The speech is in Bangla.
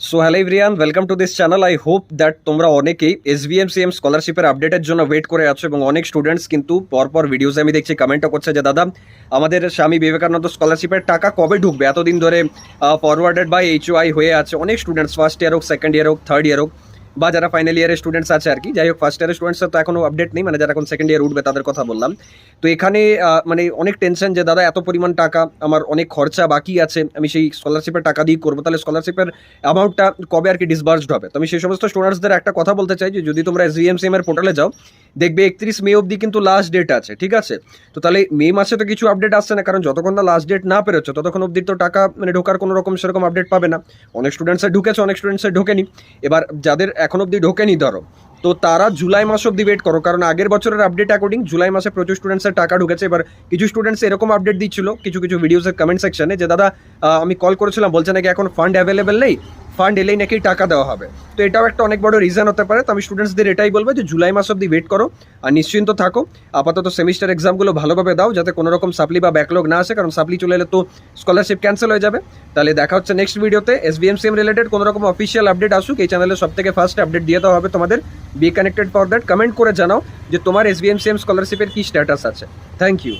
So hello everyone welcome to this channel I hope that তোমরা অনেকেই এস এম সি এম স্কলারশিপের আপডেটের জন্য ওয়েট করে আছো এবং অনেক স্টুডেন্টস কিন্তু পরপর ভিডিওসে আমি দেখছি কমেন্টও করছে যে, দাদা, আমাদের স্বামী বিবেকানন্দ স্কলারশিপের টাকা কবে ঢুকবে? এতদিন ধরে ফরওয়ার্ডেড বাই এইচ হয়ে আছে। অনেক স্টুডেন্টস ফার্স্ট ইয়ার হোক সেকেন্ড ইয়ার হোক থার্ড ইয়ার হোক বা যারা ফাইনাল ইয়ারের স্টুডেন্টস আছে আর কি, যাই হোক ফার্স্ট ইয়ারের স্টুডেন্টসের তো এখনও আপডেট নেই মানে যারা এখন সেকেন্ড ইয়ার উঠবে তাদের কথা বললাম। তো এখানে মানে অনেক টেনশন যে, দাদা, এত পরিমাণ টাকা, আমার অনেক খরচা বাকি আছে, আমি সেই স্কলারশিপের টাকা দিয়ে করব। তাহলে স্কলারশিপের অ্যামাউন্টটা কবে আর কি ডিসবার্সড হবে? তো আমি সেই সমস্ত স্টুডেন্টসদের একটা কথা বলতে চাই যে, যদি তোমরা এস এর পোর্টালে যাও দেখবে একত্রিশ মে অবধি কিন্তু লাস্ট ডেট আছে, ঠিক আছে? তো তাহলে মে মাসে তো কিছু আপডেট আসছে না, কারণ যতক্ষণ না লাস্ট ডেট না পেরোচ্ছে, ততক্ষণ অবধি তো টাকা মানে ঢোকার কোনো রকম সেরকম আপডেট পাবে না। অনেক স্টুডেন্টসের ঢুকেছে, অনেক স্টুডেন্টসের ঢোকেনি। এবার যাদের এখন অবধি ঢোকেনি, ধরো, তো তারা জুলাই মাস অবধি ওয়েট করো, কারণ আগের বছরের আপডেট অ্যাকর্ডিং জুলাই মাসে প্রচুর স্টুডেন্টসের টাকা ঢুকেছে। এবার কিছু স্টুডেন্টস এরকম আপডেট দিচ্ছিল, কিছু কিছু ভিডিওসের কমেন্ট সেকশনে যে, দাদা আমি কল করেছিলাম, বলছে নাকি এখন ফান্ড অ্যাভেলেবেল নেই? ফান্ড এলেই নাকি টাকা দেওয়া হবে। তো এটাও একটা অনেক বড় রিজন হতে পারে। তো আমি স্টুডেন্টসদের এটাই বলব যে জুলাই মাস অবধি ওয়েট করো আর নিশ্চিন্ত থাকো। আপাতত সেমিস্টার এক্সামগুলো ভালোভাবে দাও যাতে কোনো রকম সাপ্লি বা ব্যাকলগ না আসে, কারণ সাপ্লি চলে এলে তো স্কলারশিপ ক্যান্সেল হয়ে যাবে। তাহলে দেখা হচ্ছে নেক্সট ভিডিওতে S B M CM related কোনো রকম অফিসিয়াল আপডেট আসুক, এই চ্যানেলে সব থেকে ফার্স্ট আপডেট দিয়ে দেওয়া হবে তোমাদের। Be connected for that comment করে জানাও যে তোমার এস বি এম সিএম স্কলারশিপের কী স্ট্যাটাস আছে। Thank you